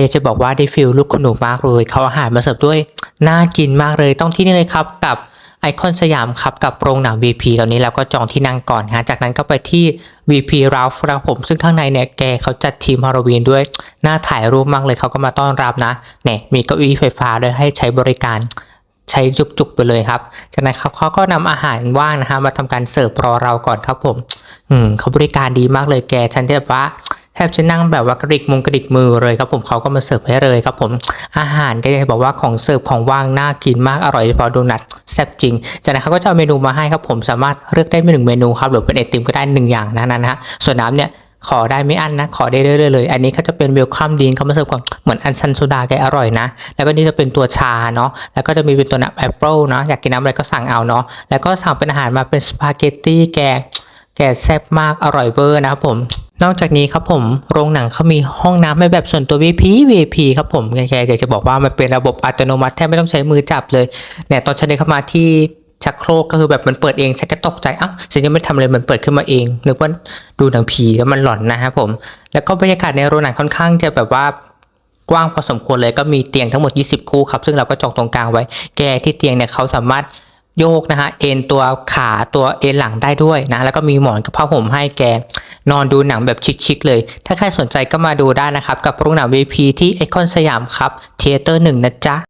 อยากจะบอกว่าได้ฟิลลูกคุณหนูมากเลย เขาอาหารมาเสิร์ฟด้วย น่ากินมากเลย ต้องที่นี่เลยครับกับไอคอนสยามครับกับโรงหนัง VP ตอนนี้เราก็จองที่นั่งก่อนฮะ จากนั้นก็ไปที่ VP Ralph ครับผม ซึ่งข้างในเนี่ยแกเขาจัดทีมฮาโลวีนด้วยน่าถ่ายรูปมากเลยเขาก็มาต้อนรับนะ เนี่ยมีเก้าอี้ไฟฟ้าด้วยให้ใช้บริการใช้จุกๆไปเลยครับ จากนั้นครับเขาก็นำอาหารว่างนะฮะมาทำการเสิร์ฟรอเราก่อนครับผม อืมเขาบริการดีมากเลยแก ฉันจะว่า ทบจะนั่งแบบว่ากระดิกมุงกระดิกมือเลยครับผมเขาก็มาเสิร์ฟให้เลยครับผมอาหารก็จะบอกว่าของเสิร์ฟของว่างน่ากินมากอร่อยเฉพาะโดนัทแซ่บจริง จากนั้นเขาก็จะเอาเมนูมาให้ครับผมสามารถเลือกได้ไม่หนึ่งเมนูครับหรือเป็นไอติมก็ได้หนึ่งอย่างนั้นนะฮะส่วนน้ำเนี่ยขอได้ไม่อั้นนะ ขอได้เรื่อยๆเลย อันนี้เขาจะเป็นเวลคัมดีนเขามาเสิร์ฟก่อนเหมือนอันชันโซดาแกอร่อยนะ แล้วก็นี่จะเป็นตัวชาเนาะ แล้วก็จะมีเป็นตัวน้ำแอปเปิลเนาะ อยากกินน้ำอะไรก็สั่งเอาเนาะ แล้วก็สั่งเป็นอาหารมาเป็นสปาเกตตี้แก แกแซ่บมากอร่อยเวอร์นะครับผม นอกจากนี้ครับผมโรงหนังเขามีห้องน้ำให้แบบส่วนตัว VIP VIP ครับผมแกอยากจะบอกว่ามันเป็นระบบอัตโนมัติแทบไม่ต้องใช้มือจับเลยเนี่ยตอนฉันเดินเข้ามาที่ชักโครกก็คือแบบมันเปิดเองฉันก็ตกใจอ้าวฉันยังไม่ทำอะไรมันเปิดขึ้นมาเองนึกว่าดูหนังผีแล้วมันหลอนนะครับผม แล้วก็บรรยากาศในโรงหนังค่อนข้างจะแบบว่ากว้างพอสมควรเลยก็มีเตียงทั้งหมด 20 คู่ครับซึ่งเราก็จองตรงกลางไว้ แกที่เตียงเนี่ยเขาสามารถ โยกนะฮะเอ็นตัวขาตัวเอ็นหลังได้ด้วยนะ แล้วก็มีหมอนกับผ้าห่มให้แก นอนดูหนังแบบชิคๆเลย ถ้าใครสนใจก็มาดูได้นะครับ กับโรงหนัง VP ที่ไอคอนสยามครับเทเตอร์หนึ่งนะจ๊ะ